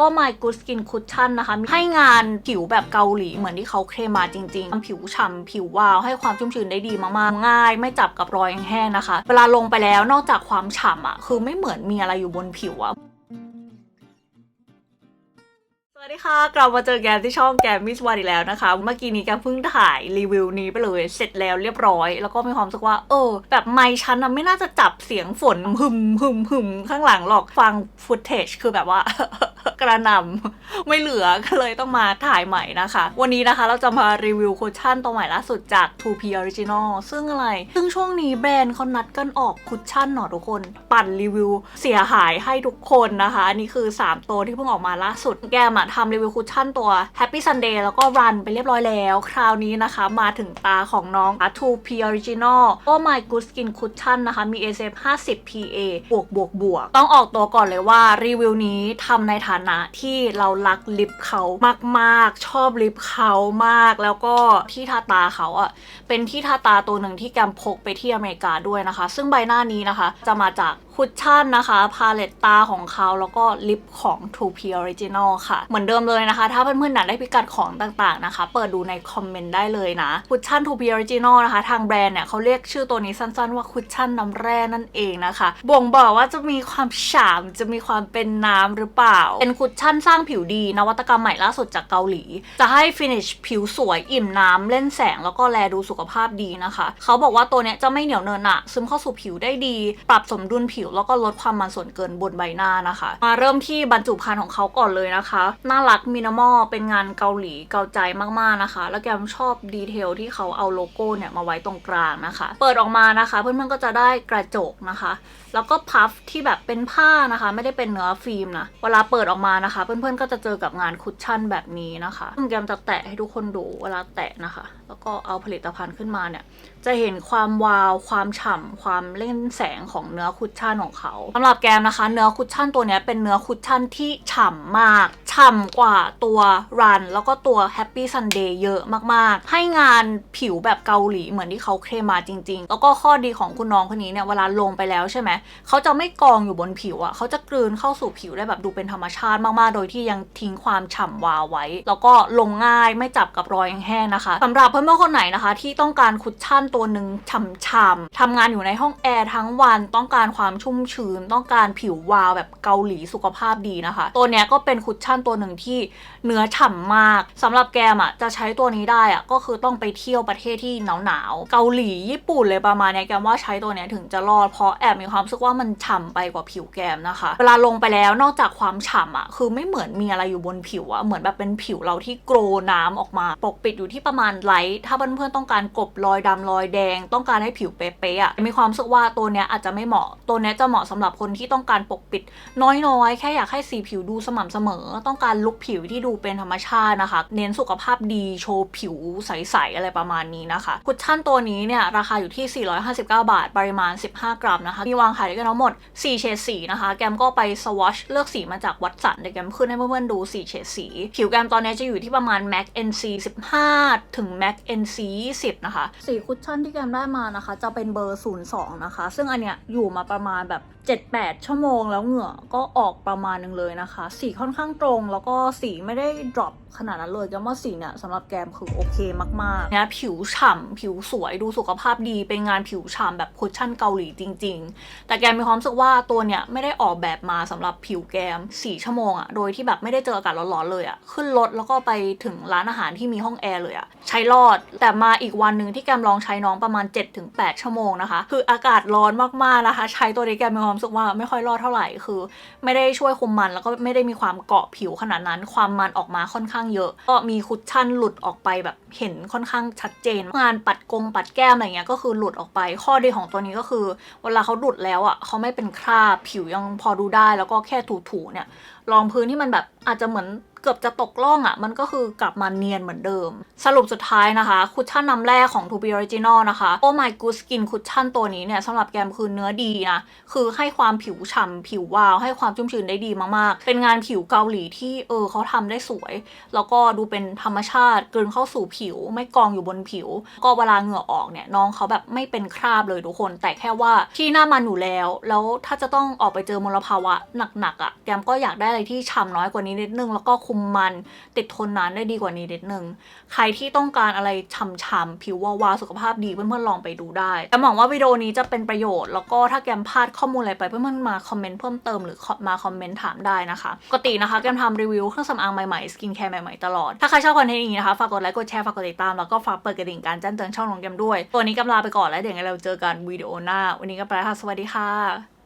ก็ My Good Skin Cushion นะคะ ให้งานผิวแบบเกาหลีเหมือนที่เขาเคลมมาจริงๆผิวฉ่ำผิววาว ให้ความชุ่มชื้นได้ดีมากๆ ง่าย ไม่จับกับรอยแห้งนะคะ เวลาลงไปแล้วนอกจากความฉ่ำอะ คือไม่เหมือนมีอะไรอยู่บนผิวอะสวัสดีค่ะ กลับมาเจอแกมที่ช่องแกมมิสวาดีแล้วนะคะ เมื่อกี้นี้แกมเพิ่งถ่ายรีวิวนี้ไปเลย เสร็จแล้วเรียบร้อย แล้วก็มีความรู้สึกว่า เออ แบบไมค์ฉันนะไม่น่าจะจับเสียงฝนหึมหึมหึมข้างหลังหรอกฟังฟุตเทจคือแบบว่า กระหนำไม่เหลือก็เลยต้องมาถ่ายใหม่นะคะ วันนี้นะคะเราจะมารีวิวคุชชั่นตัวใหม่ล่าสุดจาก 2P Original ซึ่งอะไร ซึ่งช่วงนี้แบรนด์เขานัดกันออกคุชชั่นหนอทุกคน ปั่นรีวิวเสียหายให้ทุกคนนะคะอันนี้คือ 3 ตัวที่เพิ่งออกมาล่าสุด แกมอะทำรีวิวคุชชั่นตัว Happy Sunday แล้วก็รันไปเรียบร้อยแล้ว คราวนี้นะคะมาถึงตาของน้อง 2P Original ก็ My Good Skin Cushion นะคะ มี SF 50 PA บวกบวกบวกต้องออกตัวก่อนเลยว่ารีวิวนี้ทำในฐานะที่เรารักลิปเขามากๆ ชอบลิปเขามาก แล้วก็ที่ทาตาเขาอะเป็นที่ทาตาตัวหนึ่งที่แกมพกไปที่อเมริกาด้วยนะคะ ซึ่งใบหน้านี้นะคะ จะมาจากคุชชั่นนะคะ พาเลตตาของเขาแล้วก็ลิปของ 2P Original ค่ะ เหมือนเดิมเลยนะคะ ถ้าเพื่อนๆอยากได้พิกัดของต่างๆนะคะ เปิดดูในคอมเมนต์ได้เลยนะ คุชชั่น 2P Original นะคะ ทางแบรนด์เนี่ยเขาเรียกชื่อตัวนี้สั้นๆว่าคุชชั่นน้ำแร่นั่นเองนะคะ บ่งบอกว่าจะมีความฉ่ำจะมีความเป็นน้ำหรือเปล่า เป็นคุชชั่นสร้างผิวดี นวัตกรรมใหม่ล่าสุดจากเกาหลี จะให้ฟินิชผิวสวยอิ่มน้ำเล่นแสงแล้วก็แลดูสุขภาพดีนะคะ เขาบอกว่าตัวเนี้ยจะไม่เหนียวเนินหนะซึมเข้าสู่ผิวได้ดี ปรับสมดุลผิวแล้วก็ลดความมันส่วนเกินบนใบหน้านะคะ มาเริ่มที่บรรจุภัณฑ์ของเขาก่อนเลยนะคะ น่ารักมินิมอลเป็นงานเกาหลีเกาใจมากๆนะคะ แล้วแกมชอบดีเทลที่เขาเอาโลโก้เนี่ยมาไว้ตรงกลางนะคะ เปิดออกมานะคะ เพื่อนๆก็จะได้กระจกนะคะ แล้วก็พัฟที่แบบเป็นผ้านะคะ ไม่ได้เป็นเนื้อฟิล์มนะเวลาเปิดออกมานะคะ เพื่อนๆก็จะเจอกับงานคุชชั่นแบบนี้นะคะซึ่งแกมจะแตะให้ทุกคนดูเวลาแตะนะคะ แล้วก็เอาผลิตภัณฑ์ขึ้นมาเนี่ยจะเห็นความวาวความฉ่ำความเล่นแสงของเนื้อคุชชั่นของเขาสำหรับแกมนะคะเนื้อคุชชั่นตัวนี้เป็นเนื้อคุชชั่นที่ฉ่ำมากฉ่ำกว่าตัวรันแล้วก็ตัว Happy Sunday เยอะมากๆ ให้งานผิวแบบเกาหลีเหมือนที่เขาเคลมมาจริง ๆ แล้วก็ข้อดีของคุณน้องคนนี้เนี่ยเวลาลงไปแล้วใช่ไหมเขาจะไม่กองอยู่บนผิวอะ่ะเขาจะกลืนเข้าสู่ผิวได้แบบดูเป็นธรรมชาติมากๆ โดยที่ยังทิ้งความฉ่ำวาวไว้ แล้วก็ลงง่ายไม่จับกับรอยแห้งๆนะคะสำหรับเพื่อนๆคนไหนนะคะ ที่ต้องการคุชชั่นตัวหนึ่งฉ่ำๆทำงานอยู่ในห้องแอร์ทั้งวันต้องการความชุ่มชื้น ต้องการผิววาวแบบเกาหลีสุขภาพดีนะคะ ตัวเนี้ยก็เป็นคุชชั่นตัวหนึ่งที่เนื้อฉ่ำมากสำหรับแกมอะจะใช้ตัวนี้ได้อะก็คือต้องไปเที่ยวประเทศที่หนาวๆเกาหลีญี่ปุ่นเลยประมาณเนี้ยแกมว่าใช้ตัวเนี้ยถึงจะรอดเพราะแอบมีความรู้สึกว่ามันฉ่ำไปกว่าผิวแกมนะคะ เวลาลงไปแล้วนอกจากความฉ่ำอะคือไม่เหมือนมีอะไรอยู่บนผิวอะเหมือนแบบเป็นผิวเราที่โกรน้ำออกมา ปกปิดอยู่ที่ประมาณไลท์ถ้าเพื่อนๆต้องการกบรอยดำรอยแดง ต้องการให้ผิวเป๊ะๆอะมีความรู้สึกว่าตัวเนี้ยอาจจะไม่เหมาะตัวเนี้ยจะเหมาะสำหรับคนที่ต้องการปกปิดน้อยๆ แค่อยากให้สีผิวดูสม่ำเสมอ ต้องการลุคผิวที่ดูเป็นธรรมชาตินะคะ เน้นสุขภาพดีโชว์ผิวใสๆอะไรประมาณนี้นะคะ คุชชั่นตัวนี้เนี่ยราคาอยู่ที่ 459 บาท ปริมาณ 15 กรัมนะคะ มีวางขายด้วยกันทั้งหมด 4 เฉดสีนะคะ แกมก็ไปสวอชเลือกสีมาจากวัดสันเดี๋ยวแกมขึ้นให้เพื่อนๆดู 4 เฉดสี ผิวแกมตอนนี้จะอยู่ที่ประมาณ MAC NC 15 ถึง MAC NC 20 นะคะ สีคุชชั่นที่แกมได้มานะคะ จะเป็นเบอร์ 02 นะคะ ซึ่งอันเนี้ยอยู่มาประมาณแบบ 7-8 ชั่วโมงแล้วเหงื่อก็ออกประมาณหนึงเลยนะคะ สีค่อนข้างตรงแล้วก็สีไม่ได้ drop ขนาดนั้นเลยแกมว่าสีเนี่ยสำหรับแกมคือโอเคมากๆเนี่ยผิวฉ่ำผิวสวยดูสุขภาพดีเป็นงานผิวฉ่ำแบบคุชชั่นเกาหลีจริง ๆ แต่แกมมีความรู้สึกว่าตัวเนี่ยไม่ได้ออกแบบมาสำหรับผิวแกม 4 ชั่วโมงอะโดยที่แบบไม่ได้เจออากาศร้อนๆเลยอะขึ้นรถแล้วก็ไปถึงร้านอาหารที่มีห้องแอร์เลยอะใช้รอด แต่มาอีกวันหนึ่งที่แกมลองใช้น้องประมาณ 7-8 ชั่วโมงนะคะ คืออากาศร้อนมากๆนะคะ ใช้ตัวนี้แกมีความรู้สึกว่าไม่ค่อยรอดเท่าไหร่คือ ไม่ได้ช่วยคุมมันแล้วก็ไม่ได้มีความเกาะผิวขนาดนั้น ความมันออกมาค่อนข้างเยอะ ก็มีคุชชั่นหลุดออกไปแบบเห็นค่อนข้างชัดเจน งานปัดกงปัดแก้มอะไรเงี้ยก็คือหลุดออกไป ข้อดีของตัวนี้ก็คือ เวลาเขาหลุดแล้วอะเขาไม่เป็นคราบผิวยังพอดูได้แล้วก็แค่ถูๆเนี่ยรองพื้นที่มันแบบอาจจะเหมือน เกือบจะตกล่องอะ่ะ มันก็คือกลับมาเนียนเหมือนเดิม สรุปสุดท้ายนะคะ คุชชั่นน้ำแร่ของ To Be Original นะคะ Oh My Good Skin คุชชั่นตัวนี้เนี่ยสำหรับแกมคือเนื้อดีนะ คือให้ความผิวฉ่ำผิววาว ให้ความชุ่มชื้นได้ดีมากๆ เป็นงานผิวเกาหลีที่เออเขาทำได้สวย แล้วก็ดูเป็นธรรมชาติกลืนเข้าสู่ผิว ไม่กองอยู่บนผิว ก็เวลาเหงื่อออกเนี่ยน้องเขาแบบไม่เป็นคราบเลยทุกคน แต่แค่ว่าที่หน้ามันอยู่แล้ว แล้วถ้าจะต้องออกไปเจอมลภาวะหนักๆอะ่ะแกมก็อยากได้อะไรที่ฉ่ำน้อยกว่านี้นิดนึงแล้วก็คมมัน ติดทนนานได้ดีกว่านี้นิดนึง ใครที่ต้องการอะไรฉ่ำๆผิววาวๆสุขภาพดีเพื่อนๆลองไปดูได้แต่หวังว่าวิดีโอนี้จะเป็นประโยชน์ แล้วก็ถ้าแกมพลาดข้อมูลอะไรไปเพื่อนๆมาคอมเมนต์เพิ่มเติมหรือมาคอมเมนต์ถามได้นะคะปกตินะคะแกมทำรีวิวเครื่องสำอางใหม่ๆสกินแคร์ใหม่ๆตลอดถ้าใครชอบคอนเทนต์อย่างนี้นะคะฝากกดไลค์กดแชร์ฝากกดติดตามแล้วก็ฝากเปิดกระดิ่งการแจ้งเตือนช่องของแกมด้วย ตัวนี้กำลาไปก่อนแล้วเดี๋ยวเราเจอกันวิดีโอหน้า วันนี้ก็ไปแล้วค่ะสวัสดีค่ะ